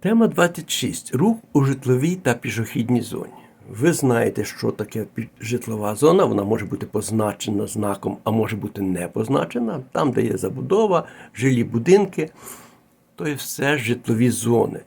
Тема 26. Рух у житловій та пішохідній зоні. Ви знаєте, що таке житлова зона. Вона може бути позначена знаком, а може бути не позначена. Там, де є забудова, жилі будинки, то є все житлові зони.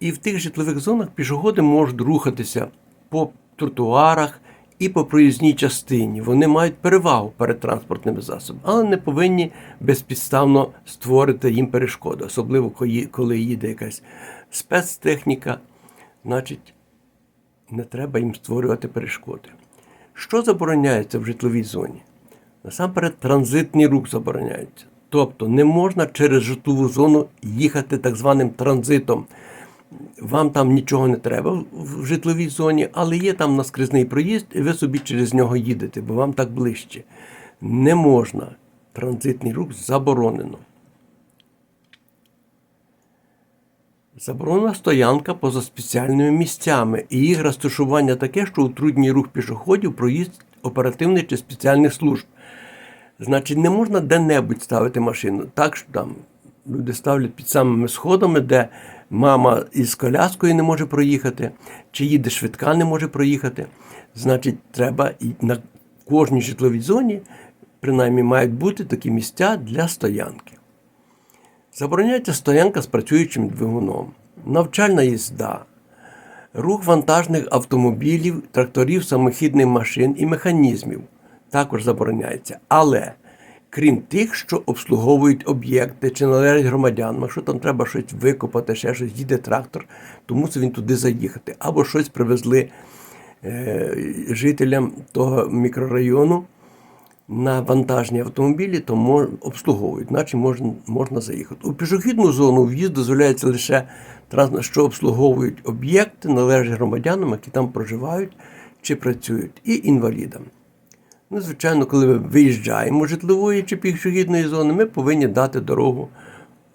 І в тих житлових зонах пішоходи можуть рухатися по тротуарах і по проїзній частині. Вони мають перевагу перед транспортними засобами, але не повинні безпідставно створити їм перешкоду, особливо коли- їде якась спецтехніка, значить не треба їм створювати перешкоди. Що забороняється в житловій зоні? Насамперед, транзитний рух забороняється. Тобто не можна через житлову зону їхати так званим транзитом. Вам там нічого не треба в- житловій зоні, але є там наскрізний проїзд, і ви собі через нього їдете, бо вам так ближче. Не можна. Транзитний рух заборонено. Заборонена стоянка поза спеціальними місцями, і їх розташування таке, що утруднює рух пішоходів, проїзд оперативних чи спеціальних служб. Значить, не можна де-небудь ставити машину. Так що там люди ставлять під самими сходами, де мама із коляскою не може проїхати, чи їде швидка не може проїхати. Значить, треба і на кожній житловій зоні, принаймні, мають бути такі місця для стоянки. Забороняється стоянка з працюючим двигуном, навчальна їзда, рух вантажних автомобілів, тракторів, самохідних машин і механізмів також забороняється. Але крім тих, що обслуговують об'єкти чи належать громадянам, якщо там треба щось викопати, ще щось, їде трактор, то мусить він туди заїхати. Або щось привезли е, жителям того мікрорайону на вантажні автомобілі, то мож, обслуговують, наче можна, можна заїхати. У пішохідну зону в'їзд дозволяється лише що обслуговують об'єкти, належать громадянам, які там проживають чи працюють, і інвалідам. Ну, звичайно, коли ми виїжджаємо житлової чи пішохідної зони, ми повинні дати дорогу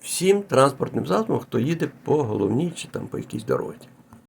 всім транспортним засобам, хто їде по головній чи там по якійсь дорозі.